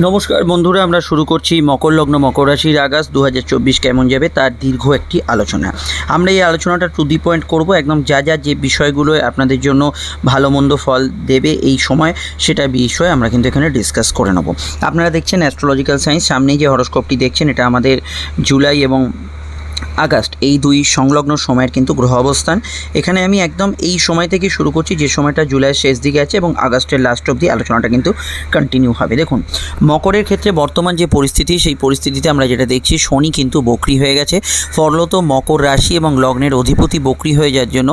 নমস্কার বন্ধুরা, আমরা শুরু করছি মকর লগ্ন, মকর রাশির আগাস। দু কেমন যাবে তার দীর্ঘ একটি আলোচনা। আমরা এই আলোচনাটা টু দি পয়েন্ট করব। একদম যা যা যে বিষয়গুলো আপনাদের জন্য ভালো মন্দ ফল দেবে এই সময়, সেটা বিষয়ে আমরা কিন্তু এখানে ডিসকাস করে নেব। আপনারা দেখছেন অ্যাস্ট্রোলজিক্যাল সায়েন্স সামনেই যে হরস্কোপটি দেখছেন, এটা আমাদের জুলাই এবং আগস্ট, এই দুই সংলগ্ন সময়ের কিন্তু গ্রহ অবস্থান। এখানে আমি একদম এই সময় থেকে শুরু করছি, যে সময়টা জুলাইয়ের শেষ দিকে আছে এবং আগস্টের লাস্ট অবধি আলোচনাটা কিন্তু কন্টিনিউ হবে। দেখুন, মকরের ক্ষেত্রে বর্তমান যে পরিস্থিতি, সেই পরিস্থিতিতে আমরা যেটা দেখছি, শনি কিন্তু বকরি হয়ে গেছে। ফলত মকর রাশি এবং লগ্নের অধিপতি বকরি হয়ে যাওয়ার জন্য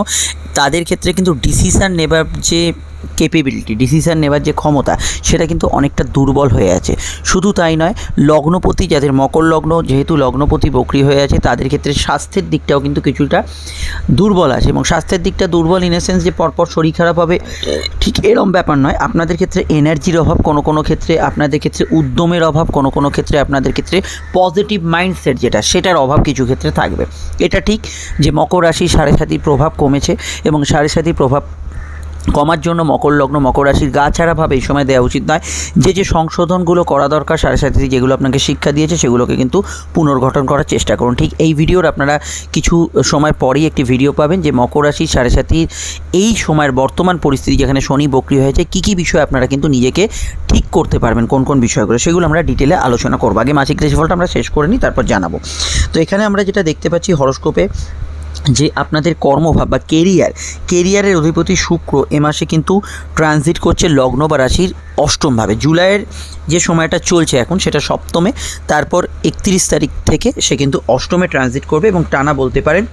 তাদের ক্ষেত্রে কিন্তু ডিসিশান নেবার যে কেপেবিলিটি ডিসিশান নেবার যে ক্ষমতা, সেটা কিন্তু অনেকটা দুর্বল হয়ে আছে। শুধু তাই নয়, লগ্নপতি যাদের মকর লগ্ন, যেহেতু লগ্নপতি বকরি হয়ে আছে, তাদের ক্ষেত্রে স্বাস্থ্যের দিকটাও কিন্তু কিছুটা দুর্বল আছে এবং স্বাস্থ্যের দিকটা দুর্বল ইন সেন্স যে পরপর শরীর খারাপ হবে, ঠিক এরম ব্যাপার নয়। আপনাদের ক্ষেত্রে এনার্জির অভাব কোনো কোনো ক্ষেত্রে, আপনাদের ক্ষেত্রে উদ্যমের অভাব কোনো কোনো ক্ষেত্রে, আপনাদের ক্ষেত্রে পজিটিভ মাইন্ডসেট যেটা, সেটার অভাব কিছু ক্ষেত্রে থাকবে। এটা ঠিক যে মকর রাশির সাড়ে সাতির প্রভাব কমেছে এবং সাড়ে সাতির প্রভাব কমার জন্য মকর লগ্ন, মকর রাশির গা ছাড়াভাবে এই সময় দেওয়া উচিত নয়। যে যে সংশোধনগুলো করা দরকার, সাড়ে সাথে যেগুলো আপনাকে শিক্ষা দিয়েছে, সেগুলোকে কিন্তু পুনর্গঠন করার চেষ্টা করুন। ঠিক এই ভিডিওর আপনারা কিছু সময় পরেই একটি ভিডিও পাবেন যে, মকর রাশির সাড়ে সাথীর এই সময়ের বর্তমান পরিস্থিতি যেখানে শনি বক্রি হয়েছে, কী কী বিষয় আপনারা কিন্তু নিজেকে ঠিক করতে পারবেন, কোন কোন বিষয়গুলো, সেগুলো আমরা ডিটেলে আলোচনা করব। আগে মাসিক রাশিফলটা আমরা শেষ করে নিই, তারপর জানাব। তো এখানে আমরা যেটা দেখতে পাচ্ছি, হরস্কোপে যে আপনাদের কর্মভাব বা কেরিয়ার কেরিয়ারের অধিপতি শুক্র এ মাসে কিন্তু ট্রানজিট করছে লগ্ন বা রাশির অষ্টমভাবে জুলাইয়ের যে সময়টা চলছে এখন সেটা সপ্তমে, তারপর একত্রিশ তারিখ থেকে সে কিন্তু অষ্টমে ট্রানজিট করবে এবং টানা বলতে পারেন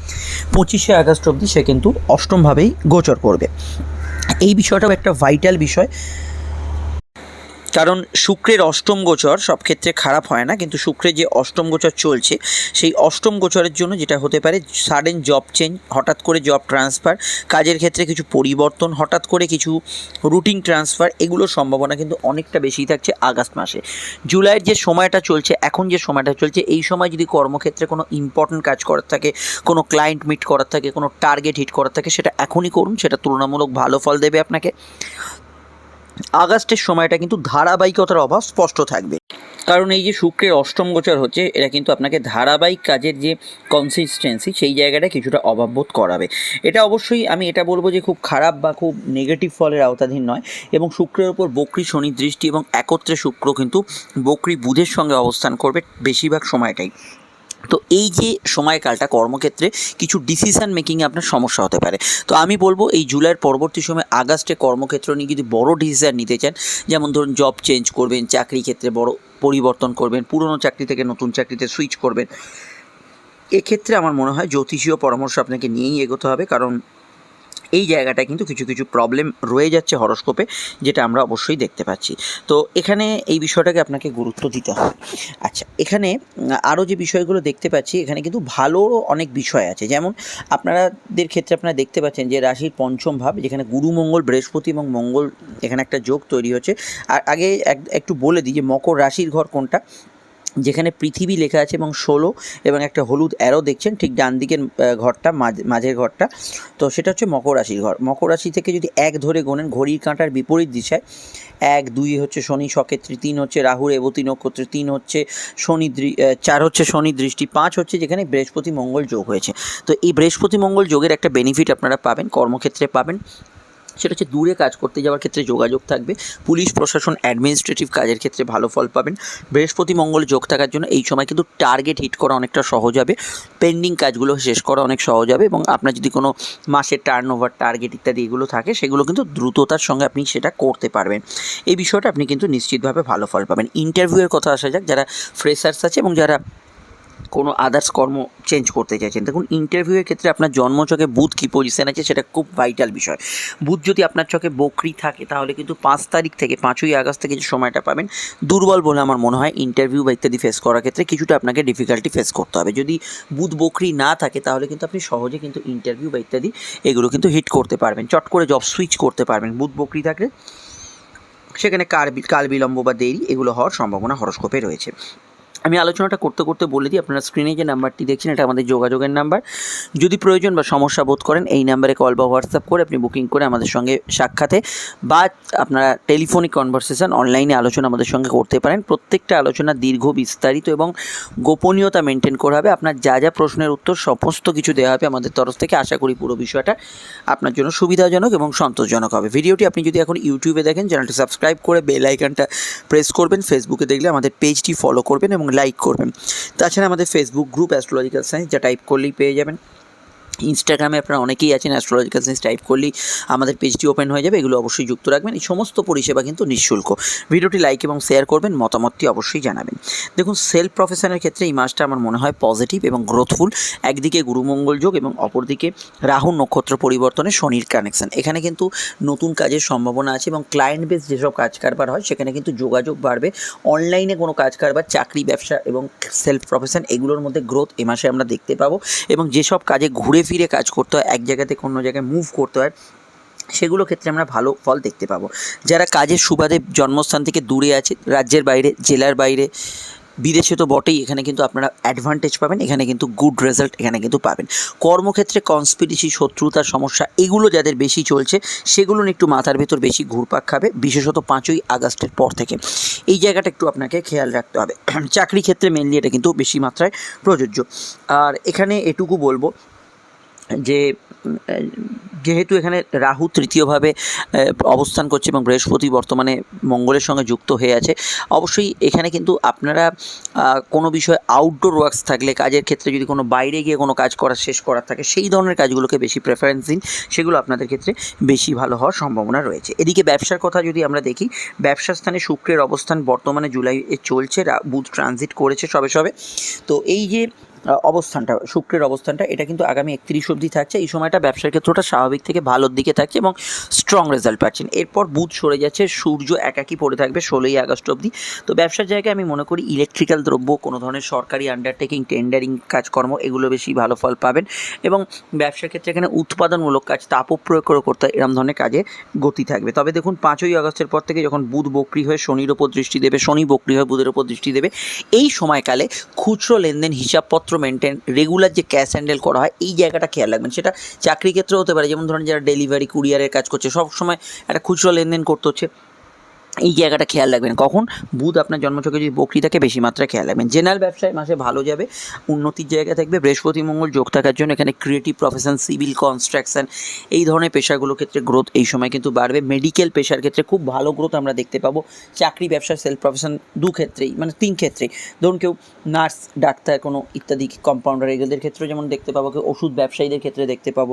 পঁচিশে আগস্ট অবধি সে কিন্তু অষ্টমভাবেই গোচর করবে। এই বিষয়টাও একটা ভাইটাল বিষয়। কারণ শুক্রের অষ্টম গোচর সব ক্ষেত্রে খারাপ হয় না, কিন্তু শুক্রের যে অষ্টম গোচর চলছে, সেই অষ্টম গোচরের জন্য যেটা হতে পারে সাডেন জব চেঞ্জ হঠাৎ করে জব ট্রান্সফার কাজের ক্ষেত্রে কিছু পরিবর্তন, হঠাৎ করে কিছু রুটিন ট্রান্সফার এগুলোর সম্ভাবনা কিন্তু অনেকটা বেশি থাকছে আগস্ট মাসে। জুলাইয়ের যে সময়টা চলছে, এখন যে সময়টা চলছে, এই সময় যদি কর্মক্ষেত্রে কোনো ইম্পর্ট্যান্ট কাজ করার থাকে, কোনো ক্লায়েন্ট মিট করার থাকে, কোনো টার্গেট হিট করার থাকে, সেটা এখনই করুন, সেটা তুলনামূলক ভালো ফল দেবে আপনাকে। আগস্টের সময়টা কিন্তু ধারাবাহিকতার অভাব স্পষ্ট থাকবে। কারণ এই যে শুক্রের অষ্টম গোচর হচ্ছে, এটা কিন্তু আপনাকে ধারাবাহিক কাজের যে কনসিস্টেন্সি সেই জায়গাটা কিছুটা অভাববোধ করাবে। এটা অবশ্যই আমি এটা বলব যে খুব খারাপ বা খুব নেগেটিভ ফলের আওতাধীন নয় এবং শুক্রের ওপর বকরি শনি দৃষ্টি এবং একত্রে শুক্র কিন্তু বকরি বুধের সঙ্গে অবস্থান করবে বেশিরভাগ সময়টাই। তো এই যে সময়কালটা, কর্মক্ষেত্রে কিছু ডিসিশান মেকিংয়ে আপনার সমস্যা হতে পারে। তো আমি বলব, এই জুলাইয়ের পরবর্তী সময় আগস্টে কর্মক্ষেত্র নিয়ে যদি বড় ডিসিশান নিতে চান, যেমন ধরুন জব চেঞ্জ করবেন, চাকরি ক্ষেত্রে বড় পরিবর্তন করবেন, পুরনো চাকরি থেকে নতুন চাকরিতে সুইচ করবেন, এক্ষেত্রে আমার মনে হয় জ্যোতিষীয় পরামর্শ আপনাকে নিয়েই এগোতে হবে। কারণ এই জায়গাটা কিন্তু কিছু কিছু প্রবলেম রয়ে যাচ্ছে হরস্কোপে যেটা আমরা অবশ্যই দেখতে পাচ্ছি। তো এখানে এই বিষয়টাকে আপনাকে গুরুত্ব দিতে হবে। আচ্ছা এখানে আরও যে বিষয়গুলো দেখতে পাচ্ছি, এখানে কিন্তু ভালোরও অনেক বিষয় আছে। যেমন আপনাদের ক্ষেত্রে আপনারা দেখতে পাচ্ছেন যে রাশির পঞ্চম ভাব, যেখানে গুরু, মঙ্গল, বৃহস্পতি এবং মঙ্গল, এখানে একটা যোগ তৈরি হচ্ছে। আর আগে এক- একটু বলে দিই যে মকর রাশির ঘর কোনটা? যেখানে পৃথিবী লেখা আছে এবং ষোলো এবং একটা হলুদ অ্যারো দেখছেন, ঠিক ডান দিকের ঘরটা, মাঝ- মাঝের ঘরটা। তো সেটা হচ্ছে মকর রাশির ঘর। মকর রাশি থেকে যদি এক ধরে গোনেন, ঘড়ির কাঁটার বিপরীত দিশায়, এক, দুই হচ্ছে শনি সক্ষেত্রী, তিন হচ্ছে রাহু, রেবতী নক্ষত্রে, তিন হচ্ছে শনি চার হচ্ছে শনি দৃষ্টি, পাঁচ হচ্ছে যেখানে বৃহস্পতি মঙ্গল যোগ হয়েছে। তো এই বৃহস্পতি মঙ্গল যোগের একটা বেনিফিট আপনারা পাবেন, কর্মক্ষেত্রে পাবেন। সেটা হচ্ছে দূরে কাজ করতে যাওয়ার ক্ষেত্রে যোগাযোগ থাকবে। পুলিশ, প্রশাসন অ্যাডমিনিস্ট্রেটিভ কাজের ক্ষেত্রে ভালো ফল পাবেন। বৃহস্পতি, মঙ্গল যোগ থাকার জন্য এই সময় কিন্তু টার্গেট হিট করা অনেকটা সহজ হবে। পেন্ডিং কাজগুলো শেষ করা অনেক সহজ হবে এবং আপনার যদি কোনো মাসের টার্ন ওভার টার্গেট ইত্যাদি এগুলো থাকে, সেগুলো কিন্তু দ্রুততার সঙ্গে আপনি সেটা করতে পারবেন। এই বিষয়টা আপনি কিন্তু নিশ্চিতভাবে ভালো ফল পাবেন। ইন্টারভিউয়ের কথা আসা যাক, যারা ফ্রেশার্স আছে এবং যারা কোনো আদার্স কর্ম চেঞ্জ করতে চাইছেন। দেখুন ইন্টারভিউয়ের ক্ষেত্রে আপনার জন্মচকে বুধ কী পজিশন আছে সেটা খুব ভাইটাল বিষয়। বুধ যদি আপনার চোখে বকরি থাকে, তাহলে কিন্তু পাঁচ তারিখ থেকে, পাঁচই আগস্ট থেকে যে সময়টা পাবেন, দুর্বল বলে আমার মনে হয় ইন্টারভিউ বা ইত্যাদি ফেস করার ক্ষেত্রে কিছুটা আপনাকে ডিফিকাল্টি ফেস করতে হবে। যদি বুধ বকরি না থাকে, তাহলে কিন্তু আপনি সহজে কিন্তু ইন্টারভিউ বা ইত্যাদি এগুলো কিন্তু হিট করতে পারবেন। চট করে জব সুইচ করতে পারবেন। বুধ বকরি থাকলে সেখানে কার কাল বিলম্ব বা দেরি, এগুলো হওয়ার সম্ভাবনা হরস্কোপে রয়েছে। আমি আলোচনাটা করতে করতে বলে দিই, আপনারা স্ক্রিনে যে নাম্বারটি দেখছেন, এটা আমাদের যোগাযোগের নাম্বার। যদি প্রয়োজন বা সমস্যা বোধ করেন, এই নাম্বারে কল বা হোয়াটসঅ্যাপ করে আপনি বুকিং করে আমাদের সঙ্গে সাক্ষাতে বা আপনারা টেলিফোনিক কনভারসেশন অনলাইনে আলোচনা আমাদের সঙ্গে করতে পারেন। প্রত্যেকটা আলোচনা দীর্ঘ, বিস্তারিত এবং গোপনীয়তা মেনটেন করা হবে। আপনার যা যা প্রশ্নের উত্তর, সমস্ত কিছু দেওয়া হবে আমাদের তরফ থেকে। আশা করি পুরো বিষয়টা আপনার জন্য সুবিধাজনক এবং সন্তোষজনক হবে। ভিডিওটি আপনি যদি এখন ইউটিউবে দেখেন চ্যানেলটি সাবস্ক্রাইব করে বেল আইকনটা প্রেস করবেন। ফেসবুকে দেখলে আমাদের পেজটি ফলো করবেন এবং লাইক করবেন। তাছাড়া আমাদের ফেসবুক গ্রুপ অ্যাস্ট্রোলজিক্যাল সায়েন্স যা টাইপ করলেই পেয়ে যাবেন। ইনস্টাগ্রামে আপনারা অনেকেই আছেন অ্যাস্ট্রোলজিক্যাল সায়েন্স টাইপ করলেই আমাদের পেজটি ওপেন হয়ে যাবে, এগুলো অবশ্যই যুক্ত রাখবেন। এই সমস্ত পরিষেবা কিন্তু নিঃশুল্ক। ভিডিওটি লাইক এবং শেয়ার করবেন, মতামতটি অবশ্যই জানাবেন। দেখুন সেলফ প্রফেশনের ক্ষেত্রে এই মাসটা আমার মনে হয় পজিটিভ এবং গ্রোথফুল একদিকে গুরুমঙ্গল যোগ এবং অপরদিকে রাহু নক্ষত্র পরিবর্তনে শনির কানেকশন এখানে কিন্তু নতুন কাজের সম্ভাবনা আছে এবং ক্লায়েন্ট বেস যেসব কাজ কারবার হয়, সেখানে কিন্তু যোগাযোগ বাড়বে। অনলাইনে কোনো কাজ কারবার চাকরি, ব্যবসা এবং সেলফ প্রফেশন এগুলোর মধ্যে গ্রোথ এ মাসে আমরা দেখতে পাবো। এবং যেসব কাজে ঘুরে ফিরে কাজ করতে হয়, এক জায়গা থেকে অন্য জায়গায় মুভ করতে হয়, সেগুলো ক্ষেত্রে আমরা ভালো ফল দেখতে পাবো। যারা কাজের সুবাদে জন্মস্থান থেকে দূরে আছে, রাজ্যের বাইরে, জেলার বাইরে, বিদেশে তো বটেই, এখানে কিন্তু আপনারা অ্যাডভান্টেজ পাবেন, এখানে কিন্তু গুড রেজাল্ট এখানে কিন্তু পাবেন। কর্মক্ষেত্রে কনস্পিরেসি শত্রুতার সমস্যা, এগুলো যাদের বেশি চলছে, সেগুলো একটু মাথার ভেতর বেশি ঘুরপাক খাবে, বিশেষত পাঁচই আগস্টের পর থেকে। এই জায়গাটা একটু আপনাকে খেয়াল রাখতে হবে। চাকরি ক্ষেত্রে মেনলি এটা কিন্তু বেশি মাত্রায় প্রযোজ্য। আর এখানে এটুকু বলব যে, যেহেতু এখানে রাহু তৃতীয়ভাবে অবস্থান করছে এবং বৃহস্পতি বর্তমানে মঙ্গলের সঙ্গে যুক্ত হয়ে আছে, অবশ্যই এখানে কিন্তু আপনারা কোনো বিষয়ে আউটডোর ওয়ার্কস থাকলে, কাজের ক্ষেত্রে যদি কোনো বাইরে গিয়ে কোনো কাজ করা, শেষ করার থাকে, সেই ধরনের কাজগুলোকে বেশি প্রেফারেন্স দিন, সেগুলো আপনাদের ক্ষেত্রে বেশি ভালো হওয়ার সম্ভাবনা রয়েছে। এদিকে ব্যবসার কথা যদি আমরা দেখি, ব্যবসা স্থানে শুক্রের অবস্থান বর্তমানে জুলাই চলছে বুধ ট্রানজিট করেছে সবে সবে। তো এই যে অবস্থানটা, শুক্রের অবস্থানটা, এটা কিন্তু আগামী একত্রিশ অবধি থাকছে। এই সময়টা ব্যবসার ক্ষেত্রটা স্বাভাবিক থেকে ভালোর দিকে থাকছে এবং স্ট্রং রেজাল্ট পাচ্ছেন। এরপর বুধ সরে যাচ্ছে, সূর্য একাকি পড়ে থাকবে ষোলোই আগস্ট অবধি। তো ব্যবসার জায়গায় আমি মনে করি ইলেকট্রিক্যাল দ্রব্য, কোনো ধরনের সরকারি আন্ডারটেকিং টেন্ডারিং কাজকর্ম, এগুলো বেশি ভালো ফল পাবেন। এবং ব্যবসার ক্ষেত্রে এখানে উৎপাদনমূলক কাজ, তাপ প্রয়োগ করে করতে এরম ধরনের কাজে গতি থাকবে। তবে দেখুন, পাঁচই আগস্টের পর থেকে যখন বুধ বক্রি হয়ে শনির ওপর দৃষ্টি দেবে, শনি বক্রি হয়ে বুধের ওপর দৃষ্টি দেবে, এই সময়কালে খুচরো লেনদেন হিসাবপত্র মেনটেন রেগুলার যে ক্যাশ হ্যান্ডেল করা হয়, এই জায়গাটা খেয়াল রাখবেন। সেটা চাকরি ক্ষেত্রে হতে পারে, যেমন ধরেন যারা ডেলিভারি কুরিয়ারের কাজ করছে, সবসময় একটা খুচরো লেনদেন করতে হচ্ছে। এই জায়গাটা খেয়াল রাখবেন। কখন? বুধ আপনার জন্মচকে যদি বকরি থাকে বেশি মাত্রায় খেয়াল রাখবেন। জেনারেল ব্যবসায় মাসে ভালো যাবে, উন্নতির জায়গা থাকবে, বৃহস্পতি, মঙ্গল যোগ থাকার জন্য এখানে ক্রিয়েটিভ প্রফেশন সিভিল কনস্ট্রাকশন এই ধরনের পেশাগুলোর ক্ষেত্রে গ্রোথ এই সময় কিন্তু বাড়বে। মেডিকেল পেশার ক্ষেত্রে খুব ভালো গ্রোথ আমরা দেখতে পাবো। চাকরি, ব্যবসা সেলফ প্রফেশন দু ক্ষেত্রেই মানে তিন ক্ষেত্রেই। ধরুন কেউ নার্স ডাক্তার কোনো ইত্যাদি কম্পাউন্ডার এগুলোদের ক্ষেত্রেও যেমন দেখতে পাবো, কেউ ওষুধ ব্যবসায়ীদের ক্ষেত্রে দেখতে পাবো,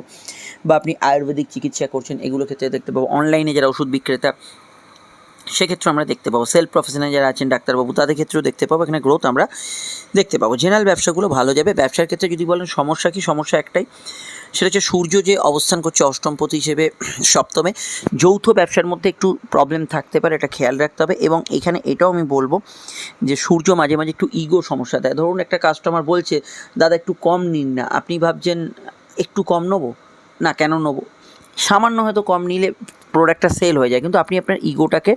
বা আপনি আয়ুর্বেদিক চিকিৎসা করছেন এগুলো ক্ষেত্রে দেখতে পাবো। অনলাইনে যারা ওষুধ বিক্রেতা সেক্ষেত্রে আমরা দেখতে পাবো। সেলফ প্রফেশনাল যারা আছেন, ডাক্তারবাবু, তাদের ক্ষেত্রেও দেখতে পাবো। এখানে গ্রোথ আমরা দেখতে পাবো। জেনারেল ব্যবসাগুলো ভালো যাবে। ব্যবসার ক্ষেত্রে যদি বলেন, সমস্যা কি? সমস্যা একটাই। সেটা হচ্ছে সূর্য যে অবস্থান করছে অষ্টমপতি হিসেবে সপ্তমে, যৌথ ব্যবসার মধ্যে একটু প্রবলেম থাকতে পারে, এটা খেয়াল রাখতে হবে। এবং এখানে এটাও আমি বলব যে সূর্য মাঝে মাঝে একটু ইগো সমস্যা দেয়। ধরুন একটা কাস্টমার বলছে, দাদা, একটু কম নিন না। আপনি ভাবছেন, একটু কম নেব? না, কেন নেব? সামান্য হয়তো কম নিলে প্রোডাক্টটা সেল হয়ে যায়, কিন্তু আপনি আপনার ইগোটাকে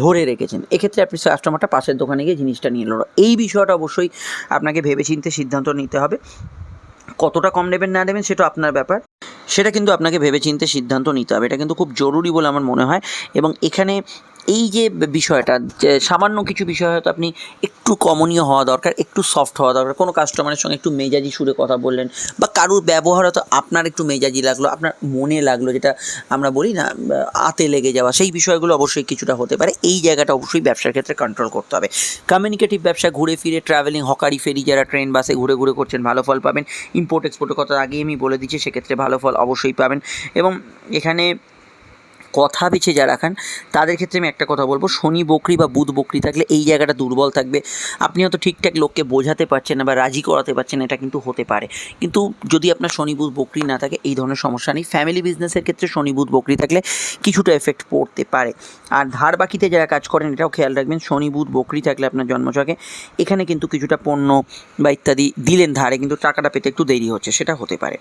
ধরে রেখেছেন। এক্ষেত্রে আপনি কাস্টমারটা পাশের দোকানে গিয়ে জিনিসটা নিয়ে নিল এই বিষয়টা অবশ্যই আপনাকে ভেবেচিন্তে সিদ্ধান্ত নিতে হবে। কতটা কম নেবেন, না নেবেন সেটা আপনার ব্যাপার। সেটা কিন্তু আপনাকে ভেবেচিন্তে সিদ্ধান্ত নিতে হবে। এটা কিন্তু খুব জরুরি বলে আমার মনে হয়। এবং এখানে এই যে বিষয়টা, যে সামান্য কিছু বিষয় হয়তো আপনি একটু কমনীয় হওয়া দরকার, একটু সফট হওয়া দরকার। কোনো কাস্টমারের সঙ্গে একটু মেজাজি সুরে কথা বললেন বা কারুর ব্যবহার হয়তো আপনার একটু মেজাজি লাগল, আপনার মনে লাগল, যেটা আমরা বলি না আতে লেগে যাওয়া, সেই বিষয়গুলো অবশ্যই কিছুটা হতে পারে। এই জায়গাটা অবশ্যই ব্যবসার ক্ষেত্রে কন্ট্রোল করতে হবে। কমিউনিকেটিভ ব্যবসা, ঘুরে ফিরে ট্রাভেলিং হকারি, ফেরি যারা ট্রেন বাসে ঘুরে ঘুরে করছেন, ভালো ফল পাবেন। ইম্পোর্ট এক্সপোর্টের কথা আগেই আমি বলে দিচ্ছি, সেক্ষেত্রে ভালো ফল অবশ্যই পাবেন। এবং এখানে কথা বেছে যা রাখান তাদের ক্ষেত্রে আমি একটা কথা বলব, শনি বকরি বা বুধ বকরি থাকলে এই জায়গাটা দুর্বল থাকবে। আপনি হয়তো ঠিকঠাক লোককে বোঝাতে পারছেন না বা রাজি করাতে পারছেন এটা কিন্তু হতে পারে। কিন্তু যদি আপনার শনি বুধ বকরি না থাকে, এই ধরনের সমস্যা নেই। ফ্যামিলি বিজনেসের ক্ষেত্রে শনি বুধ বকরি থাকলে কিছুটা এফেক্ট পড়তে পারে। আর ধার বাকিতে যারা কাজ করেন, এটাও খেয়াল রাখবেন, শনি বুধ বকরি থাকলে আপনার জন্মছকে এখানে কিন্তু কিছুটা পণ্য বা ইত্যাদি দিলেন ধারে, কিন্তু টাকাটা পেতে একটু দেরি হচ্ছে, সেটা হতে পারে।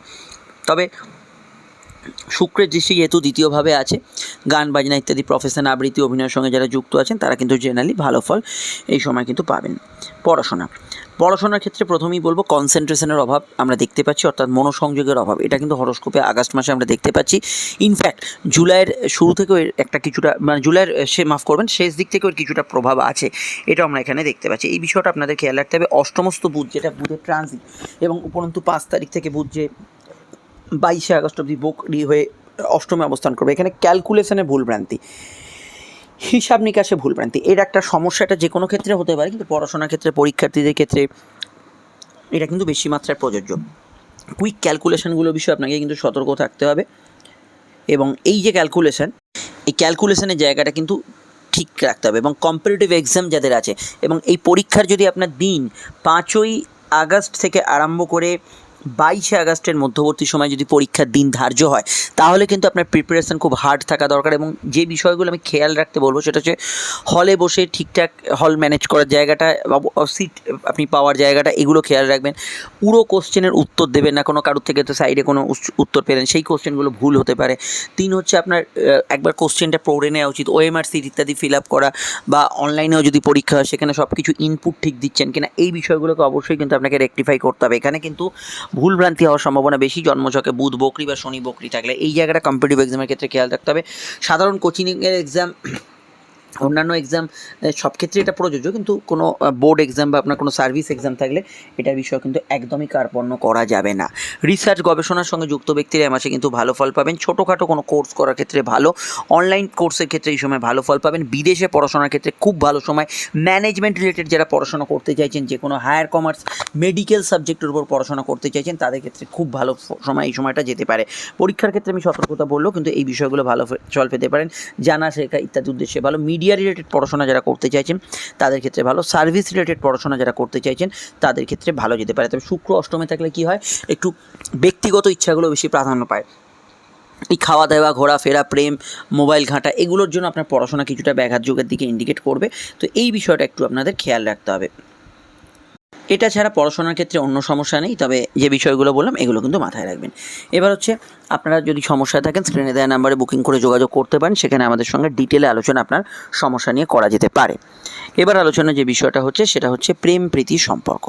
তবে শুক্রের দৃষ্টি যেহেতু দ্বিতীয়ভাবে আছে, গান, বাজনা ইত্যাদি প্রফেশন আবৃত্তি, অভিনয়ের সঙ্গে যারা যুক্ত আছেন, তারা কিন্তু জেনারেলি ভালো ফল এই সময় কিন্তু পাবেন। পড়াশোনা। পড়াশোনার ক্ষেত্রে প্রথমেই বলব কনসেন্ট্রেশনের অভাব আমরা দেখতে পাচ্ছি, অর্থাৎ মনোসংযোগের অভাব। এটা কিন্তু হরস্কোপে আগস্ট মাসে আমরা দেখতে পাচ্ছি। ইনফ্যাক্ট জুলাইয়ের শুরু থেকেও এর একটা কিছুটা মানে জুলাইয়ের সে, মাফ করবেন, শেষ দিক থেকেও কিছুটা প্রভাব আছে। এটাও আমরা এখানে দেখতে পাচ্ছি। এই বিষয়টা আপনাদের খেয়াল রাখতে হবে, অষ্টমস্ত বুধ, যেটা বুধের ট্রানজিট এবং উপরন্তু পাঁচ তারিখ থেকে বুধ যে বাইশে আগস্ট অবধি বকরি হয়ে অষ্টমে অবস্থান করবে। এখানে ক্যালকুলেশনে ভুলভ্রান্তি হিসাব নিকাশে ভুলভ্রান্তি এর একটা সমস্যা সমস্যাটা যে কোনো ক্ষেত্রে হতে পারে, কিন্তু পড়াশোনার ক্ষেত্রে, পরীক্ষার্থীদের ক্ষেত্রে এটা কিন্তু বেশি মাত্রায় প্রযোজ্য। কুইক ক্যালকুলেশনগুলো বিষয়ে আপনাকে কিন্তু সতর্ক থাকতে হবে। এবং এই যে ক্যালকুলেশন এই ক্যালকুলেশনের জায়গাটা কিন্তু ঠিক রাখতে হবে এবং কম্পিটিটিভ এক্সাম যাদের আছে। এবং এই পরীক্ষার যদি আপনার দিন পাঁচই আগস্ট থেকে আরম্ভ করে বাইশে আগস্টের মধ্যবর্তী সময় যদি পরীক্ষার দিন ধার্য হয়, তাহলে কিন্তু আপনার প্রিপারেশন খুব হার্ড থাকা দরকার এবং যে বিষয়গুলো আমি খেয়াল রাখতে বলব সেটা হচ্ছে হলে বসে ঠিকঠাক হল ম্যানেজ করার জায়গাটা সিট আপনি পাওয়ার জায়গাটা এগুলো খেয়াল রাখবেন। পুরো কোশ্চেনের উত্তর দেবেন না, কোনো কারোর থেকে তো সাইডে কোনো উত্তর পেলেন, সেই কোশ্চেনগুলো ভুল হতে পারে। তিন হচ্ছে আপনার একবার কোশ্চেনটা পড়ে নেওয়া উচিত ওএমআর সিট ইত্যাদি ফিল আপ করা বা অনলাইনেও যদি পরীক্ষা হয়, সেখানে সব কিছু ইনপুট ঠিক দিচ্ছেন কিনা, এই বিষয়গুলোকে অবশ্যই কিন্তু আপনাকে রেকটিফাই করতে হবে। এখানে কিন্তু ভুলভ্রান্তি হওয়ার সম্ভাবনা বেশি। জন্মছকে বুধ, বকরি বা শনি, বকরি থাকলে এই জায়গাটা কম্পিটিভ এক্সামের ক্ষেত্রে খেয়াল রাখতে হবে। সাধারণ কোচিংয়ের এক্সাম অন্যান্য এক্সাম সব ক্ষেত্রে এটা প্রযোজ্য, কিন্তু কোনো বোর্ড এক্সাম বা আপনার কোনো সার্ভিস এক্সাম থাকলে এটার বিষয় কিন্তু একদমই কার্পণ্য করা যাবে না। রিসার্চ গবেষণার সঙ্গে যুক্ত ব্যক্তিরা এ মাসে কিন্তু ভালো ফল পাবেন। ছোটোখাটো কোনো কোর্স করার ক্ষেত্রে ভালো অনলাইন কোর্সের ক্ষেত্রে এই সময় ভালো ফল পাবেন। বিদেশে পড়াশোনার ক্ষেত্রে খুব ভালো সময়। ম্যানেজমেন্ট রিলেটেড যারা পড়াশোনা করতে চাইছেন, যে কোনো হায়ার কমার্স মেডিকেল সাবজেক্টের উপর পড়াশোনা করতে চাইছেন, তাদের ক্ষেত্রে খুব ভালো সময় এই সময়টা যেতে পারে। পরীক্ষার ক্ষেত্রে আমি সতর্কতা বললেও কিন্তু এই বিষয়গুলো ভালো ফল পেতে পারেন। জানা, শেখা ইত্যাদি উদ্দেশ্যে ভালো। মিডিয়া রিলেটেড পড়াশোনা যারা করতে চাইছেন, তাদের ক্ষেত্রে ভালো। সার্ভিস রিলেটেড পড়াশোনা যারা করতে চাইছেন, তাদের ক্ষেত্রে ভালো যেতে পারে। তবে শুক্র অষ্টমে থাকলে কি হয়? একটু ব্যক্তিগত ইচ্ছাগুলো বেশি প্রাধান্য পায়। এই খাওয়া দাওয়া ঘোরাফেরা, প্রেম, মোবাইল ঘাঁটা, এগুলোর জন্য আপনার পড়াশোনা কিছুটা ব্যাঘাত যুগের দিকে ইন্ডিকেট করবে। তো এই বিষয়টা একটু আপনাদের খেয়াল রাখতে হবে। এটা ছাড়া পড়াশোনার ক্ষেত্রে অন্য সমস্যা নেই, তবে যে বিষয়গুলো বললাম, এগুলো কিন্তু মাথায় রাখবেন। এবার হচ্ছে, আপনারা যদি সমস্যা থাকেন স্ক্রিনে দেওয়া নাম্বারে বুকিং করে যোগাযোগ করতে পারেন, সেখানে আমাদের সঙ্গে ডিটেলে আলোচনা আপনার সমস্যা নিয়ে করা যেতে পারে। এবার আলোচনা যে বিষয়টা হচ্ছে, সেটা হচ্ছে প্রেম প্রীতি সম্পর্ক।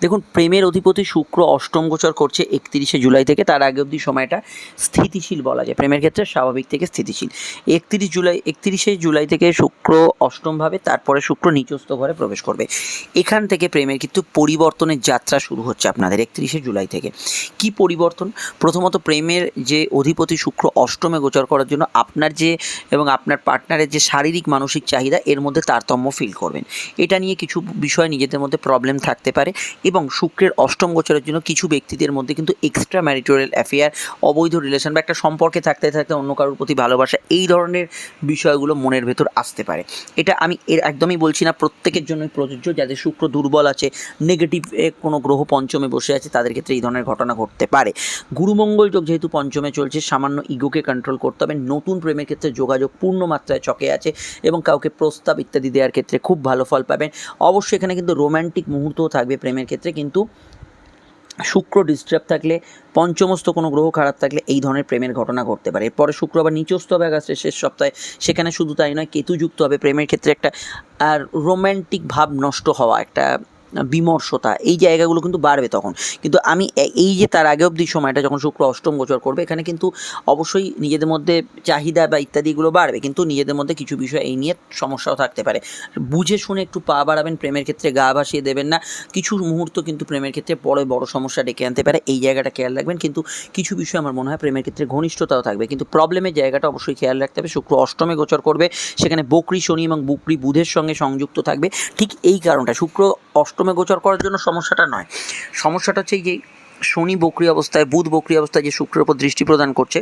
দেখুন, প্রেমের অধিপতি শুক্র অষ্টম গোচর করছে একত্রিশে জুলাই থেকে। তার আগে অবধি সময়টা স্থিতিশীল বলা যায়। প্রেমের ক্ষেত্রে স্বাভাবিক থেকে স্থিতিশীল। একত্রিশ জুলাই, একত্রিশে জুলাই থেকে শুক্র অষ্টমভাবে, তারপরে শুক্র নিচস্থ ঘরে প্রবেশ করবে। এখান থেকে প্রেমের কিন্তু পরিবর্তনের যাত্রা শুরু হচ্ছে আপনাদের একত্রিশে জুলাই থেকে। কি পরিবর্তন? প্রথমত প্রেমের যে অধিপতি শুক্র অষ্টমে গোচর করার জন্য আপনার যে এবং আপনার পার্টনারের যে শারীরিক, মানসিক চাহিদা, এর মধ্যে তারতম্য ফিল করবেন। এটা নিয়ে কিছু বিষয় নিজেদের মধ্যে প্রবলেম থাকতে পারে। এবং শুক্রের অষ্টম গোচরের জন্য কিছু ব্যক্তিদের মধ্যে কিন্তু এক্সট্রা ম্যারিটোরিয়াল অ্যাফেয়ার অবৈধ রিলেশন বা একটা সম্পর্কে থাকতে থাকতে অন্য কারোর প্রতি ভালোবাসা, এই ধরনের বিষয়গুলো মনের ভেতর আসতে পারে। এটা আমি এর একদমই বলছি না, প্রত্যেকের জন্যই প্রযোজ্য। যাদের শুক্র দুর্বল আছে নেগেটিভ কোনো গ্রহ পঞ্চমে বসে আছে, তাদের ক্ষেত্রে এই ধরনের ঘটনা ঘটতে পারে। গুরুমঙ্গল যোগ যেহেতু পঞ্চমে চলছে, সামান্য ইগোকে কন্ট্রোল করতে হবে। নতুন প্রেমের ক্ষেত্রে যোগাযোগ পূর্ণ মাত্রায় চকে আছে এবং কাউকে প্রস্তাব ইত্যাদি দেওয়ার ক্ষেত্রে খুব ভালো ফল পাবেন। অবশ্যই এখানে কিন্তু রোম্যান্টিক মুহূর্তও থাকবে প্রেমের ক্ষেত্রে, কিন্তু শুক্র ডিস্টার্ব থাকলে পঞ্চমস্ত কোনো গ্রহ খারাপ থাকলে এই ধরনের প্রেমের ঘটনা ঘটতে পারে। এরপরে শুক্র আবার নিচস্ত হবে আগস্টের শেষ সপ্তাহে, সেখানে শুধু তাই নয়, কেতু যুক্ত হবে প্রেমের ক্ষেত্রে একটা, আর রোম্যান্টিক ভাব নষ্ট হওয়া একটা বিমর্ষতা, এই জায়গাগুলো কিন্তু বাড়বে তখন। কিন্তু আমি এই যে তার আগে অবধি সময়টা যখন শুক্র অষ্টম গোচর করবে, এখানে কিন্তু অবশ্যই নিজেদের মধ্যে চাহিদা বা ইত্যাদিগুলো বাড়বে। কিন্তু নিজেদের মধ্যে কিছু বিষয় এই নিয়ে সমস্যাও থাকতে পারে। বুঝে শুনে একটু পা বাড়াবেন, প্রেমের ক্ষেত্রে গা ভাসিয়ে দেবেন না। কিছু মুহূর্ত কিন্তু প্রেমের ক্ষেত্রে বড় বড় সমস্যা ডেকে আনতে পারে। এই জায়গাটা খেয়াল রাখবেন। কিন্তু কিছু বিষয় আমার মনে হয় প্রেমের ক্ষেত্রে ঘনিষ্ঠতাও থাকবে। কিন্তু প্রবলেমের জায়গাটা অবশ্যই খেয়াল রাখতে হবে। শুক্র অষ্টমে গোচর করবে। সেখানে বকরি, শনি এবং বুকরি বুধের সঙ্গে সংযুক্ত থাকবে। ঠিক এই কারণটা, শুক্র অষ্টমে গোচর করার জন্য সমস্যাটা নয়। সমস্যাটা হচ্ছে যে শনি বকরি অবস্থায়, বুধ বকরি অবস্থায় যে শুক্রের উপর দৃষ্টি প্রদান করছে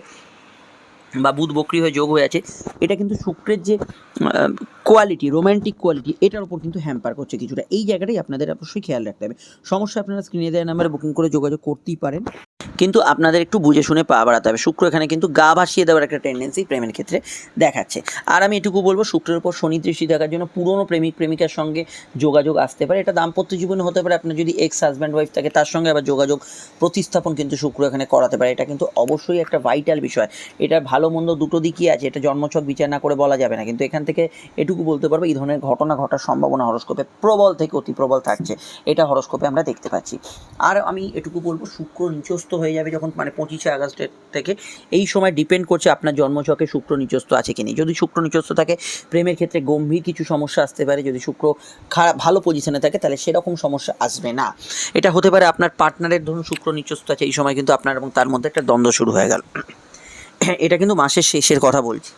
বা বুধ বকরি হয়ে যোগ হয়ে আছে, এটা কিন্তু শুক্রের যে কোয়ালিটি রোম্যান্টিক কোয়ালিটি এটার উপর কিন্তু হ্যাম্পার করছে কিছুটা। এই জায়গাটাই আপনাদের অবশ্যই খেয়াল রাখতে হবে। সমস্যা আপনারা স্ক্রিনে দেওয়া নাম্বারে বুকিং করে যোগাযোগ করতেই পারেন। কিন্তু আপনাদের একটু বুঝে শুনে পা বাড়াতে হবে। শুক্র এখানে কিন্তু গা ভাসিয়ে দেওয়ার একটা টেন্ডেন্সি প্রেমের ক্ষেত্রে দেখাচ্ছে। আর আমি এটুকু বলব, শুক্রের উপর শনি দৃষ্টি দেখার জন্য পুরনো প্রেমিক, প্রেমিকার সঙ্গে যোগাযোগ আসতে পারে। এটা দাম্পত্য জীবনে হতে পারে। আপনার যদি এক্স হাজব্যান্ড ওয়াইফ থাকে, তার সঙ্গে আবার যোগাযোগ প্রতিস্থাপন কিন্তু শুক্র এখানে করাতে পারে। এটা কিন্তু অবশ্যই একটা ভাইটাল বিষয়। এটা ভালো মন্দ দুটো দিকই আছে, এটা জন্মছক বিচার না করে বলা যাবে না, কিন্তু এখান থেকে এটুকু বলতে পারব, এই ধরনের ঘটনা ঘটার সম্ভাবনা হরস্কোপে প্রবল থেকে অতি প্রবল থাকছে, এটা হরস্কোপে আমরা দেখতে পাচ্ছি। আর আমি এটুকু বলব, শুক্র নিচস্ত হয়ে যাবে যখন মানে পঁচিশে আগস্টের থেকে, এই সময় ডিপেন্ড করছে আপনার জন্মছকে শুক্র নিচস্ত আছে কি নেই যদি শুক্র নিচস্ত থাকে, প্রেমের ক্ষেত্রে গম্ভীর কিছু সমস্যা আসতে পারে, যদি শুক্র খারাপ, ভালো পজিশনে থাকে, তাহলে সেরকম সমস্যা আসবে না। এটা হতে পারে আপনার পার্টনারের ধরুন শুক্র নিচস্ত আছে, এই সময় কিন্তু আপনার এবং তার মধ্যে একটা দ্বন্দ্ব শুরু হয়ে গেল। এটা কিন্তু মাসের শেষের কথা বলছি।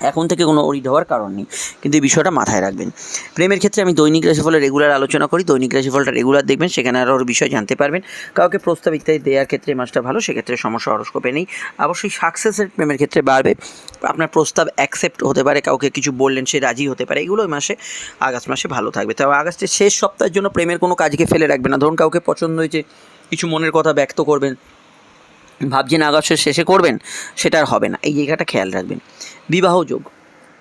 এখন থেকে কোনো অরিড হওয়ার কারণ নেই। কিন্তু এই বিষয়টা মাথায় রাখবেন। প্রেমের ক্ষেত্রে আমি দৈনিক রাশিফলের রেগুলার আলোচনা করি। দৈনিক রাশিফলটা রেগুলার দেখবেন। সেখানে আরও বিষয় জানতে পারবেন। কাউকে প্রস্তাব ইত্যাদি দেওয়ার ক্ষেত্রে মাসটা ভালো, সেক্ষেত্রে সমস্যা হরস্কোপে নেই। অবশ্যই সাকসেসের প্রেমের ক্ষেত্রে বাড়বে। আপনার প্রস্তাব অ্যাকসেপ্ট হতে পারে, কাউকে কিছু বললেন সে রাজি হতে পারে। এগুলো এই মাসে, আগস্ট মাসে ভালো থাকবে। তবে আগস্টের শেষ সপ্তাহের জন্য প্রেমের কোনো কাজকে ফেলে রাখবে না। ধরুন কাউকে পছন্দ হয়েছে, কিছু মনের কথা ব্যক্ত করবেন। ভাবছেন আগস্টের শেষে করবেন সেটা আর হবে না। এই জায়গাটা খেয়াল রাখবেন। বিবাহ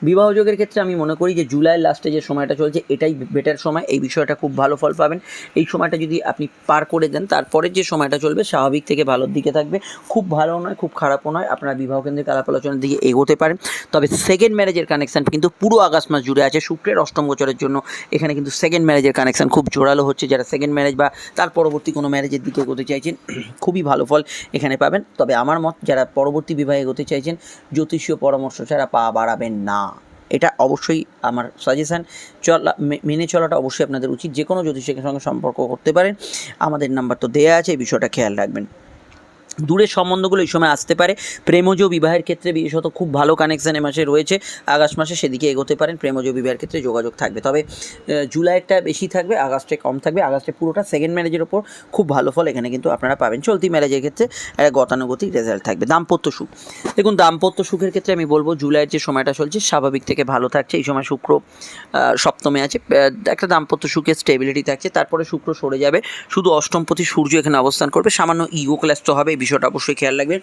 যোগ বিবাহ যোগের ক্ষেত্রে আমি মনে করি যে জুলাইয়ের লাস্টে যে সময়টা চলছে, এটাই বেটার সময়। এই বিষয়টা খুব ভালো ফল পাবেন। এই সময়টা যদি আপনি পার করে দেন, তারপরের যে সময়টা চলবে, স্বাভাবিক থেকে ভালোর দিকে থাকবে। খুব ভালো নয়, খুব খারাপও নয়। আপনারা বিবাহ কেন্দ্রিক আলাপ আলোচনার দিকে এগোতে পারেন তবে সেকেন্ড ম্যারেজের কানেকশান কিন্তু পুরো আগস্ট মাস জুড়ে আছে। শুক্রের অষ্টম গোচরের জন্য এখানে কিন্তু সেকেন্ড ম্যারেজের কানেকশান খুব জোরালো হচ্ছে। যারা সেকেন্ড ম্যারেজ বা তার পরবর্তী কোনো ম্যারেজের দিকে এগোতে চাইছেন, খুবই ভালো ফল এখানে পাবেন। তবে আমার মত, যারা পরবর্তী বিবাহে এগোতে চাইছেন, জ্যোতিষীয় পরামর্শ ছাড়া পা বাড়াবেন না। এটা অবশ্যই আমার সাজেশান চলা মেনে চলাটা অবশ্যই আপনাদের উচিত। যে কোনো জ্যোতিষের সঙ্গে সম্পর্ক করতে পারেন, আমাদের নাম্বার তো দেয়া আছে, এই বিষয়টা খেয়াল রাখবেন। দূরের সম্বন্ধগুলো এই সময় আসতে পারে। প্রেমজ বিবাহের ক্ষেত্রে বিশেষত খুব ভালো কানেকশান এ মাসে রয়েছে। আগস্ট মাসে সেদিকে এগোতে পারেন। প্রেমজ বিবাহের ক্ষেত্রে যোগাযোগ থাকবে। তবে জুলাইটা বেশি থাকবে, আগস্টে কম থাকবে। আগস্টে পুরোটা সেকেন্ড ম্যারেজের ওপর খুব ভালো ফল এখানে কিন্তু আপনারা পাবেন। চলতি ম্যারেজের ক্ষেত্রে একটা গতানুগতিক রেজাল্ট থাকবে। দাম্পত্য সুখ। দেখুন, দাম্পত্য সুখের ক্ষেত্রে আমি বলব, জুলাইয়ের যে সময়টা চলছে, স্বাভাবিক থেকে ভালো থাকছে। এই সময় শুক্র সপ্তমে আছে। একটা দাম্পত্য সুখের স্টেবিলিটি থাকছে। তারপরে শুক্র সরে যাবে। শুধু অষ্টমপতি সূর্য এখানে অবস্থান করবে। সামান্য ইগো ক্লাস তো হবে বিষয়টা অবশ্যই খেয়াল রাখবেন।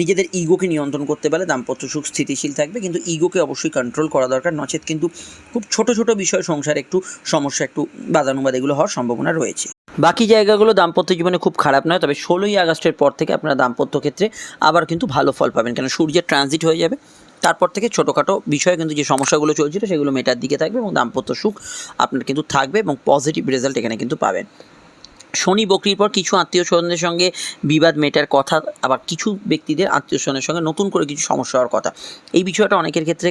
নিজেদের ইগোকে নিয়ন্ত্রণ করতে পারলে দাম্পত্য সুখ স্থিতিশীল থাকবে, কিন্তু ইগোকে অবশ্যই কন্ট্রোল করা দরকার। নচেত কিন্তু খুব ছোট ছোট বিষয় সংসারে একটু সমস্যা, একটু বাদানুবাদ এগুলো হওয়ার সম্ভাবনা রয়েছে। বাকি জায়গাগুলো দাম্পত্য জীবনে খুব খারাপ নয়, তবে ষোলোই আগস্টের পর থেকে আপনারা দাম্পত্য ক্ষেত্রে আবার কিন্তু ভালো ফল পাবেন। কেন সূর্যের ট্রানজিট হয়ে যাবে। তারপর থেকে ছোটোখাটো বিষয়ে কিন্তু যে সমস্যাগুলো চলছিল, সেগুলো মেটার দিকে থাকবে এবং দাম্পত্য সুখ আপনার কিন্তু থাকবে এবং পজিটিভ রেজাল্ট এখানে কিন্তু পাবেন। শনি বকরির পর কিছু আত্মীয় স্বজনের সঙ্গে বিবাদ মেটার কথা, আবার কিছু ব্যক্তিদের আত্মীয় স্বজনের সঙ্গে নতুন করে কিছু সমস্যা হওয়ার কথা। এই বিষয়টা অনেকের ক্ষেত্রে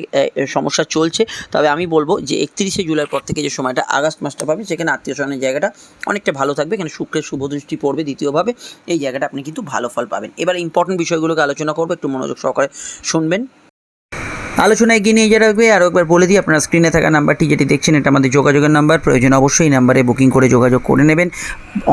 সমস্যা চলছে। তবে আমি বলব যে, একত্রিশে জুলাই পর থেকে যে সময়টা আগস্ট মাসটা পাবে, সেখানে আত্মীয় স্বজনের জায়গাটা অনেকটা ভালো থাকবে। এখানে শুক্রের শুভ দৃষ্টি পড়বে দ্বিতীয়ভাবে। এই জায়গাটা আপনি কিন্তু ভালো ফল পাবেন। এবার ইম্পর্টেন্ট বিষয়গুলোকে আলোচনা করব। একটু মনোযোগ সহকারে শুনবেন। আলোচনা এগিয়ে নিয়ে যাওয়ার আগে আরও একবার বলে দিই, আপনার স্ক্রিনে থাকা নাম্বারটি যেটি দেখছেন, এটা আমাদের যোগাযোগের নাম্বার। প্রয়োজন অবশ্যই নাম্বারে বুকিং করে যোগাযোগ করে নেবেন।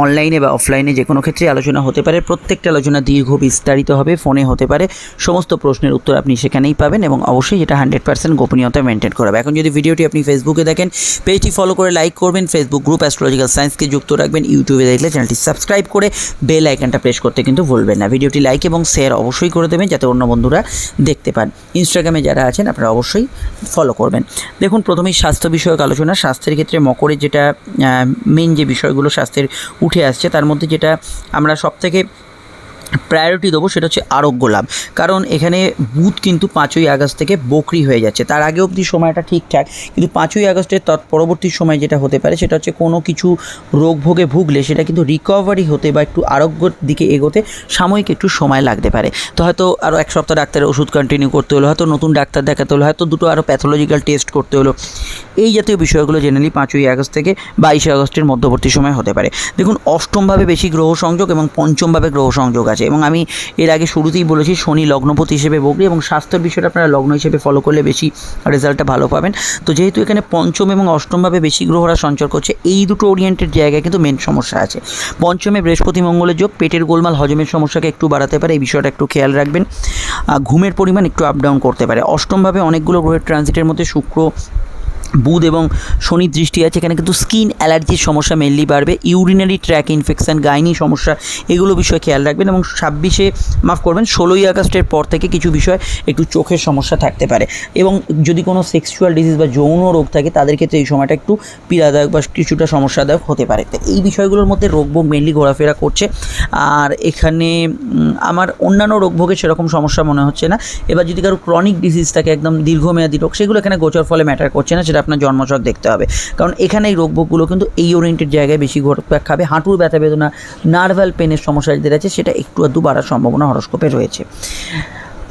অনলাইনে বা অফলাইনে যে কোনো ক্ষেত্রে আলোচনা হতে পারে। প্রত্যেকটা আলোচনা দীর্ঘ বিস্তারিত হবে ফোনে হতে পারে। সমস্ত প্রশ্নের উত্তর আপনি সেখানেই পাবেন এবং অবশ্যই এটা হান্ড্রেড পার্সেন্ট গোপনীয়তা মেনটেন করাবে এখন যদি ভিডিওটি আপনি ফেসবুকে দেখেন পেজটি ফলো করে লাইক করবেন ফেসবুক গ্রুপ অ্যাস্ট্রোলজিক্যাল সায়েন্সকে যুক্ত রাখবেন ইউটিউবে দেখলে চ্যানেলটি সাবস্ক্রাইব করে বেল আইকনটা প্রেস করতে কিন্তু ভুলবেন না। ভিডিওটি লাইক এবং শেয়ার অবশ্যই করে দেবেন, যাতে অন্য বন্ধুরা দেখতে পান। ইনস্টাগ্রামে যারা আছেন, আপনারা অবশ্যই ফলো করবেন। দেখুন, প্রথমেই স্বাস্থ্য বিষয়ক আলোচনা। স্বাস্থ্যের ক্ষেত্রে মকরের যেটা মেন যে বিষয়গুলো স্বাস্থ্যের উঠে আসছে, তার মধ্যে যেটা আমরা সবথেকে প্রায়োরিটি দেবো সেটা হচ্ছে আরোগ্য লাভ। কারণ এখানে বুধ কিন্তু পাঁচই আগস্ট থেকে বকরি হয়ে যাচ্ছে। তার আগে অবধি সময়টা ঠিকঠাক, কিন্তু পাঁচই আগস্টের তৎ পরবর্তী সময় যেটা হতে পারে সেটা হচ্ছে কোনো কিছু রোগ ভোগে ভুগলে সেটা কিন্তু রিকভারি হতে বা একটু আরোগ্যর দিকে এগোতে সাময়িক একটু সময় লাগতে পারে। তো হয়তো আরও এক সপ্তাহ ডাক্তারের ওষুধ কন্টিনিউ করতে হলো, হয়তো নতুন ডাক্তার দেখাতে হলো, হয়তো দুটো আরও প্যাথোলজিক্যাল টেস্ট করতে হলো। এই জাতীয় বিষয়গুলো জেনারেলি পাঁচই আগস্ট থেকে বাইশে আগস্টের মধ্যবর্তী সময় হতে পারে। দেখুন, অষ্টমভাবে বেশি গ্রহ সংযোগ এবং পঞ্চমভাবে গ্রহ সংযোগ আছে। এবং আমি এর আগে শুরুতেই বলেছি শনি লগ্নপতি হিসেবে বকরি এবং স্বাস্থ্যের বিষয়টা আপনারা লগ্ন হিসেবে ফলো করলে বেশি রেজাল্টটা ভালো পাবেন। তো যেহেতু এখানে পঞ্চম এবং অষ্টমভাবে বেশি গ্রহরা সঞ্চার করছে, এই দুটো ওরিয়েন্টেড জায়গায় কিন্তু মেন সমস্যা আছে। পঞ্চমে বৃহস্পতি মঙ্গলের যোগ, পেটের গোলমাল, হজমের সমস্যাকে একটু বাড়াতে পারে, এই বিষয়টা একটু খেয়াল রাখবেন। ঘুমের পরিমাণ একটু আপ ডাউন করতে পারে। অষ্টমভাবে অনেকগুলো গ্রহের ট্রানজিটের মধ্যে শুক্র বুধ এবং শনির দৃষ্টি আছে, এখানে কিন্তু স্কিন অ্যালার্জির সমস্যা মেনলি বাড়বে ইউরিনারি ট্র্যাক ইনফেকশান গাইনি সমস্যা, এগুলো বিষয়ে খেয়াল রাখবেন এবং ছাব্বিশে মাফ করবেন, ষোলোই আগস্টের পর থেকে কিছু বিষয় একটু চোখের সমস্যা থাকতে পারে এবং যদি কোনো সেক্সুয়াল ডিজিজ বা যৌন রোগ থাকে, তাদের ক্ষেত্রে এই সময়টা একটু পীড়াদায়ক বা কিছুটা সমস্যাদায়ক হতে পারে। তো এই বিষয়গুলোর মধ্যে রোগভোগ মেনলি ঘোরাফেরা করছে। আর এখানে আমার অন্যান্য রোগভোগের সেরকম সমস্যা মনে হচ্ছে না। এবার যদি কারও ক্রনিক ডিজিজ থাকে, একদম দীর্ঘমেয়াদী রোগ, সেগুলো এখানে গোচর ফলে ম্যাটার করছে না, সেটা আপনার জন্মছক দেখতে হবে। কারণ এখানে এই রোগভোগগুলো কিন্তু এই ওরিয়েন্টেড জায়গায় বেশি ঘোরপাক খাবে। হাঁটুর ব্যথা বেদনা, নার্ভাল পেনের সমস্যা যাদের আছে, সেটা একটু আধটু বাড়ার সম্ভাবনা হরস্কোপে রয়েছে।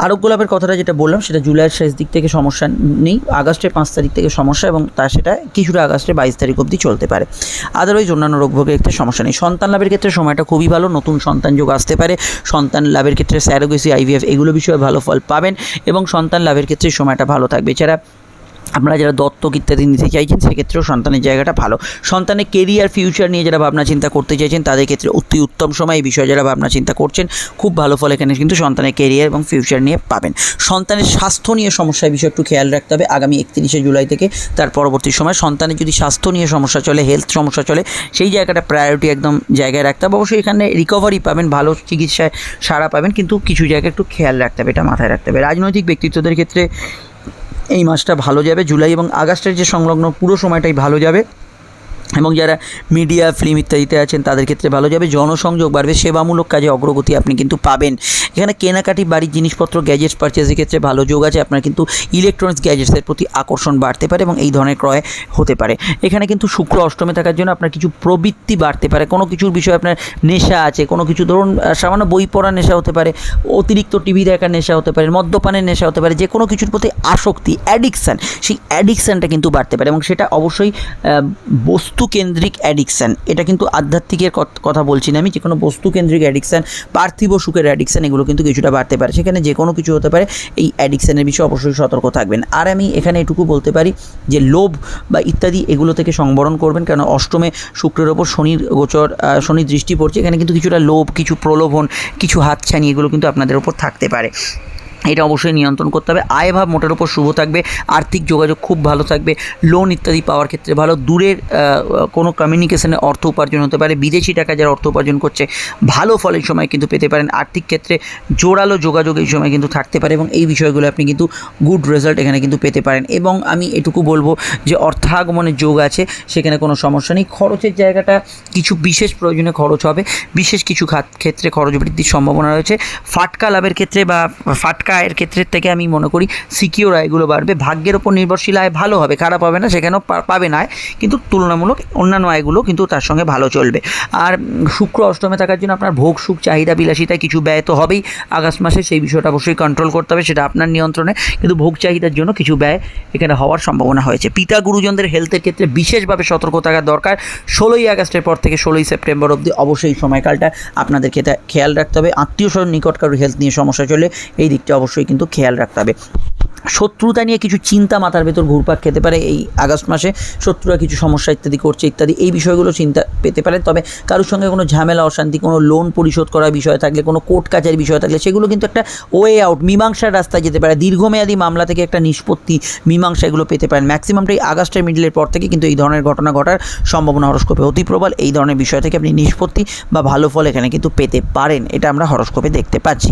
আরোগ্য লাভের কথাটা যেটা বললাম, সেটা জুলাইয়ের শেষ দিক থেকে সমস্যা নেই, আগস্টের পাঁচ তারিখ থেকে সমস্যা এবং তা সেটা কিছুটা আগস্টের বাইশ তারিখ অবধি চলতে পারে। আদারওয়াইজ অন্যান্য রোগভোগের ক্ষেত্রে সমস্যা নেই। সন্তান লাভের ক্ষেত্রে সময়টা খুবই ভালো, নতুন সন্তান যোগ আসতে পারে। সন্তান লাভের ক্ষেত্রে স্যারোগেসি আইভিএফ এগুলো বিষয়ে ভালো ফল পাবেন এবং সন্তান লাভের ক্ষেত্রে সময়টা ভালো থাকবে। এছাড়া আপনারা যারা দত্তক ইত্যাদি নিতে চাইছেন, সেক্ষেত্রেও সন্তানের জায়গাটা ভালো। সন্তানের কেরিয়ার ফিউচার নিয়ে যারা ভাবনা চিন্তা করতে চাইছেন, তাদের ক্ষেত্রে অতি উত্তম সময় এই বিষয়ে যারা ভাবনা চিন্তা করছেন, খুব ভালো ফল এখানে কিন্তু সন্তানের কেরিয়ার এবং ফিউচার নিয়ে পাবেন। সন্তানের স্বাস্থ্য নিয়ে সমস্যার বিষয়ে একটু খেয়াল রাখতে হবে। আগামী একত্রিশে জুলাই থেকে তার পরবর্তী সময় সন্তানের যদি স্বাস্থ্য নিয়ে সমস্যা চলে হেলথ সমস্যা চলে, সেই জায়গাটা প্রায়োরিটি একদম জায়গায় রাখতে হবে। অবশ্যই এখানে রিকভারি পাবেন, ভালো চিকিৎসায় সাড়া পাবেন, কিন্তু কিছু জায়গায় একটু খেয়াল রাখতে হবে, এটা মাথায় রাখতে হবে। রাজনৈতিক ব্যক্তিত্বদের ক্ষেত্রে এই মাসটা ভালো যাবে জুলাই এবং আগস্টের যে সংলগ্ন পুরো সময়টাই ভালো যাবে। এবং যারা মিডিয়া ফিল্ম ইত্যাদিতে আছেন তাদের ক্ষেত্রে ভালো যাবে। জনসংযোগ বাড়বে সেবামূলক কাজে অগ্রগতি আপনি কিন্তু পাবেন। এখানে কেনাকাটি বাড়ির জিনিসপত্র গ্যাজেটস পারচেজের ক্ষেত্রে ভালো যোগ আছে। আপনার কিন্তু ইলেকট্রনিক্স গ্যাজেটসের প্রতি আকর্ষণ বাড়তে পারে এবং এই ধরনের ক্রয় হতে পারে। এখানে কিন্তু শুক্র অষ্টমে থাকার জন্য আপনার কিছু প্রবৃত্তি বাড়তে পারে। কোনো কিছুর বিষয়ে আপনার নেশা আছে কোনো কিছু ধরুন সামান্য বই পড়ার নেশা হতে পারে অতিরিক্ত টিভি দেখার নেশা হতে পারে মদ্যপানের নেশা হতে পারে যে কোনো কিছুর প্রতি আসক্তি অ্যাডিকশান সেই অ্যাডিকশানটা কিন্তু বাড়তে পারে এবং সেটা অবশ্যই আহ, বস্তুকেন্দ্রিক অ্যাডিকশান এটা কিন্তু আধ্যাত্মিকের কথা বলছি না আমি যে কোনো বস্তুকেন্দ্রিক অ্যাডিকশান পার্থিব সুখের অ্যাডিকশান এগুলো কিন্তু কিছুটা বাড়তে পারে। সেখানে যে কোনো কিছু হতে পারে, এই অ্যাডিকশানের বিষয়ে অবশ্যই সতর্ক থাকবেন। আর আমি এখানে এটুকু বলতে পারি যে লোভ বা ইত্যাদি এগুলো থেকে সংবরণ করবেন কারণ অষ্টমে শুক্রের ওপর শনির গোচর শনির দৃষ্টি পড়ছে, এখানে কিন্তু কিছুটা লোভ, কিছু প্রলোভন, কিছু হাতছানি এগুলো কিন্তু আপনাদের ওপর থাকতে পারে। এটা অবশ্যই নিয়ন্ত্রণ করতে হবে। আয়ভাব মোটের উপর শুভ থাকবে, আর্থিক যোগাযোগ খুব ভালো থাকবে লোন ইত্যাদি পাওয়ার ক্ষেত্রে ভালো। দূরের কোনো কমিউনিকেশনে অর্থ উপার্জন হতে পারে, বিদেশি টাকা যারা অর্থ উপার্জন করছে, ভালো ফল এই সময় কিন্তু পেতে পারেন। আর্থিক ক্ষেত্রে জোরালো যোগাযোগ এই সময় কিন্তু থাকতে পারে এবং এই বিষয়গুলো আপনি কিন্তু গুড রেজাল্ট এখানে কিন্তু পেতে পারেন। এবং আমি এটুকু বলব যে অর্থাগমনের যোগ আছে, সেখানে কোনো সমস্যা নেই। খরচের জায়গাটা কিছু বিশেষ প্রয়োজনে খরচ হবে। বিশেষ কিছু ক্ষেত্রে খরচ বৃদ্ধির সম্ভাবনা রয়েছে। ফাটকা লাভের ক্ষেত্রে বা ফাটকা আয়ের ক্ষেত্রের থেকে আমি মনে করি সিকিওর আয়গুলো বাড়বে। ভাগ্যের ওপর নির্ভরশীল আয় ভালো হবে, খারাপ হবে না, সেখানেও পাবে না কিন্তু তুলনামূলক অন্যান্য আয়গুলো কিন্তু তার সঙ্গে ভালো চলবে। আর শুক্র অষ্টমে থাকার জন্য আপনার ভোগ, সুখ, চাহিদা, বিলাসিতায় কিছু ব্যয় তো হবেই। আগস্ট মাসে সেই বিষয়টা অবশ্যই কন্ট্রোল করতে হবে, সেটা আপনার নিয়ন্ত্রণে, কিন্তু ভোগ, চাহিদার জন্য কিছু ব্যয় এখানে হওয়ার সম্ভাবনা হয়েছে। পিতা গুরুজনদের হেলথের ক্ষেত্রে বিশেষভাবে সতর্ক থাকা দরকার। ষোলোই আগস্টের পর থেকে ষোলোই সেপ্টেম্বর অবধি অবশ্যই সময়কালটা আপনাদের খেয়াল রাখতে হবে। আত্মীয় স্বজন নিকট কারোর হেলথ নিয়ে সমস্যা চলে এই দিকটা অবশ্যই কিন্তু খেয়াল রাখতে হবে। শত্রুতা নিয়ে কিছু চিন্তা মাথার ভেতর ঘুরপাক খেতে পারে এই আগস্ট মাসে। শত্রুরা কিছু সমস্যা ইত্যাদি করছে, ইত্যাদি, এই বিষয়গুলো চিন্তা পেতে পারে তবে কারোর সঙ্গে কোনো ঝামেলা, অশান্তি, কোনো লোন পরিশোধ করার বিষয় থাকলে, কোনো কোর্ট কাজের বিষয় থাকলে, সেগুলো কিন্তু একটা ওয়ে আউট মীমাংসার রাস্তায় যেতে পারে। দীর্ঘমেয়াদী মামলা থেকে একটা নিষ্পত্তি মীমাংসা এগুলো পেতে পারেন। ম্যাক্সিমামটাই আগস্টের মিডলের পর থেকে কিন্তু এই ধরনের ঘটনা ঘটার সম্ভাবনা হরস্কোপে অতি প্রবল। এই ধরনের বিষয় থেকে আপনি নিষ্পত্তি বা ভালো ফল এখানে কিন্তু পেতে পারেন। এটা আমরা হরস্কোপে দেখতে পাচ্ছি।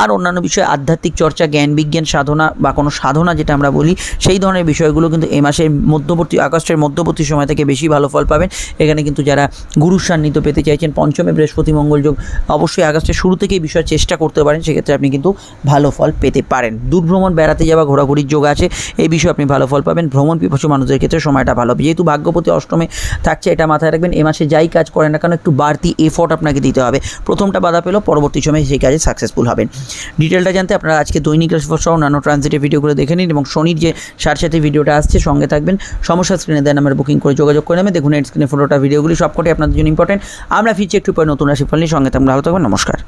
আর অন্যান্য বিষয়ে আধ্যাত্মিক চর্চা, জ্ঞান, বিজ্ঞান, সাধনা বা কোনো সাধনা যেটা আমরা বলি, সেই ধরনের বিষয়গুলো কিন্তু এ মাসের মধ্যবর্তী, আগস্টের মধ্যবর্তী সময় থেকে বেশি ভালো ফল পাবেন। এখানে কিন্তু যারা গুরুর সান্নিধ্য পেতে চাইছেন, পঞ্চমে বৃহস্পতি মঙ্গল যোগ, অবশ্যই আগস্টের শুরু থেকেই বিষয় চেষ্টা করতে পারেন, সেক্ষেত্রে আপনি কিন্তু ভালো ফল পেতে পারেন। দূরভ্রমণ বেড়াতে যাওয়া, ঘোরাঘুরির যোগ আছে, এই বিষয়ে আপনি ভালো ফল পাবেন। ভ্রমণ পিপাসু মানুষদের ক্ষেত্রে সময়টা ভালো। হবে যেহেতু ভাগ্যপতি অষ্টমে থাকছে, এটা মাথায় রাখবেন, এ মাসে যাই কাজ করেন না কেন, একটু বাড়তি এফোর্ট আপনাকে দিতে হবে। প্রথমটা বাধা পেলেও পরবর্তী সময়ে সেই কাজে সাকসেসফুল হবেন। ডিটেলটা জানতে আপনারা আজকে দৈনিক রাশিফল সহ অন্যান্য ট্রানজিটের ভিডিওগুলো দেখে নিন এবং শনির যে সার সাথে ভিডিওটা আসছে সঙ্গে থাকবেন। সমস্যা স্ক্রিনে দেন আমার বুকিং করে যোগাযোগ করে নেবেন। দেখুন এড স্ক্রিনে ফটোটা ভিডিওগুলি সবকটাই আপনাদের জন্য ইম্পর্টেন্ট আমরা ফিরছি একটু পরে নতুন রাশিফল নিয়ে সঙ্গে থাকবেন ভালো থাকবেন, নমস্কার।